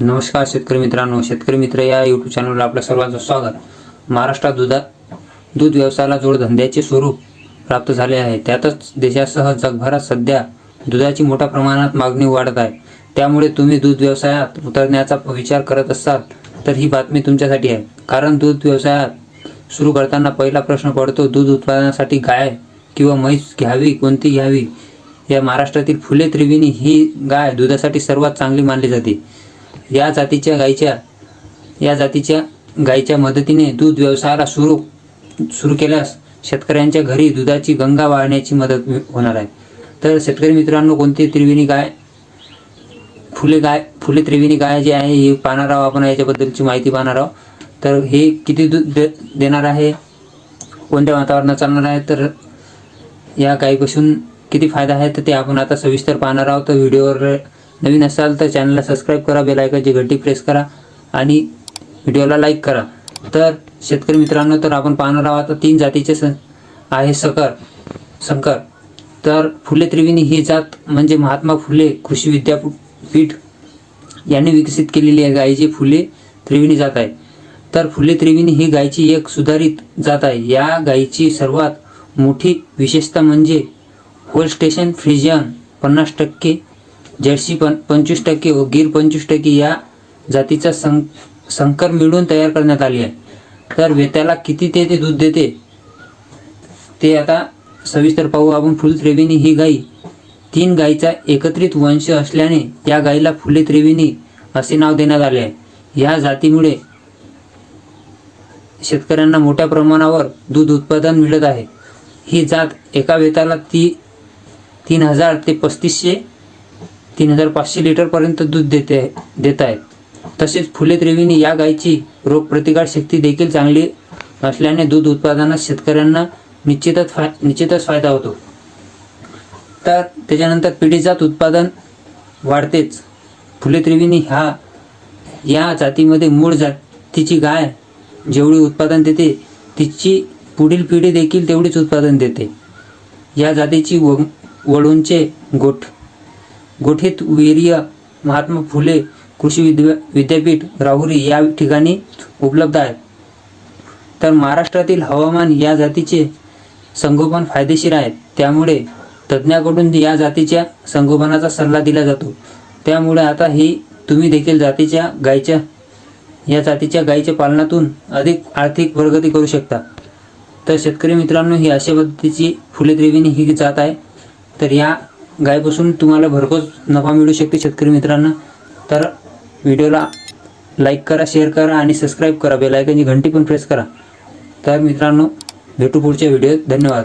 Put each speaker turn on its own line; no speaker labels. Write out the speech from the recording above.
नमस्कार शेतकरी मित्रांनो शेतकरी मित्र या यूट्यूब चॅनलवर आपल्या सर्वांचं स्वागत. महाराष्ट्रात दुधात दूध व्यवसायाला जोडधंद्याचे स्वरूप प्राप्त झाले आहे. त्यातच देशासह जगभरात सध्या दुधाची मोठ्या प्रमाणात मागणी वाढत आहे. त्यामुळे तुम्ही दूध व्यवसायात उतरण्याचा विचार करत असाल तर ही बातमी तुमच्यासाठी आहे. कारण दूध व्यवसायात सुरू करताना पहिला प्रश्न पडतो दूध उत्पादनासाठी गाय किंवा म्हैस घ्यावी कोणती घ्यावी? या महाराष्ट्रातील फुले त्रिवेणी ही गाय दुधासाठी सर्वात चांगली मानली जाते. या जातीच्या गायीच्या या जातीच्या गायीच्या मदतीने दूध व्यवसायाला सुरू सुरू केल्यास शेतकऱ्यांच्या घरी दुधाची गंगा वाळण्याची मदत होणार आहे. तर शेतकरी मित्रांनो कोणती त्रिवेणी गाय फुले गाय फुले त्रिवेणी गाय जी आहे ही पाहणार आहोत आपण याच्याबद्दलची माहिती पाहणार आहोत. तर हे किती दूध दे देणार आहे? कोणत्या वातावरणात चालणार आहे? तर या गायीपासून किती फायदा आहे? तर ते आपण आता सविस्तर पाहणार आहोत. तर व्हिडिओवर नवीन असाल तर चॅनलला सबस्क्राईब करा बेलायकाची आयकॉनची घंटी प्रेस करा आणि व्हिडिओला लाईक करा. तर शेतकरी मित्रांनो तर आपण पाहणार आहोत तीन जातीचे स आहे सकर. शंकर तर फुले त्रिवेणी ही जात म्हणजे महात्मा फुले कृषी विद्यापीठ यांनी विकसित केलेली आहे. गायीची फुले त्रिवेणी जात आहे. तर फुले त्रिवेणी ही गायची एक सुधारित जात आहे. या गायीची सर्वात मोठी विशेषता म्हणजे होल स्टेशन फ्रिजियन पन्नास टक्के जर्सी पण पंचवीस टक्के व गिर पंचवीस टक्के या जातीचा सं संकर मिळून तयार करण्यात आली आहे. तर वेत्याला किती ते ते दूध देते? ते आता सविस्तर पाहू. आपण फुल त्रिवेणी ही गाई तीन गायीचा एकत्रित वंश असल्याने या गायीला फुले त्रिवेणी असे नाव देण्यात आले आहे. या जातीमुळे शेतकऱ्यांना मोठ्या प्रमाणावर दूध उत्पादन मिळत आहे. ही जात एका वेताला ती तीन हजार ते पस्तीसशे तीन हजार पाचशे लिटरपर्यंत दूध देते देत आहेत तसेच फुले त्रिवेणी या गायीची रोगप्रतिकार शक्ती देखील चांगली असल्याने दूध उत्पादनात शेतकऱ्यांना निश्चितच फाय निश्चितच फायदा होतो. तर त्याच्यानंतर पिढीजात उत्पादन वाढतेच. फुले त्रिवेणी हा या जातीमध्ये मूळ जातीची गाय जेवढी उत्पादन देते तिची पुढील पिढी देखील तेवढीच उत्पादन देते. या जातीची व वळूंचे गोठ गोठीत वीर्य महात्मा फुले कृषी विद्या विद्यापीठ राहुरी या ठिकाणी उपलब्ध आहे तर महाराष्ट्रातील हवामान या जातीचे संगोपन फायदेशीर आहे. त्यामुळे तज्ज्ञाकडून या जातीच्या संगोपनाचा सल्ला दिला जातो. त्यामुळे आता ही तुम्ही देखील जातीच्या गायच्या या जातीच्या गायीच्या पालनातून अधिक आर्थिक प्रगती करू शकता. तर शेतकरी मित्रांनो ही अशा पद्धतीची फुले त्रिवेणी ही जात आहे. तर या गायपासून तुम्हाला भरघोस नफा मिळू शकते शेतकरी मित्रांनो. तर व्हिडिओला लाईक करा शेअर करा आणि सबस्क्राईब करा. बेलायकनची घंटी पण प्रेस करा. तर मित्रांनो भेटू पुढच्या व्हिडिओत धन्यवाद.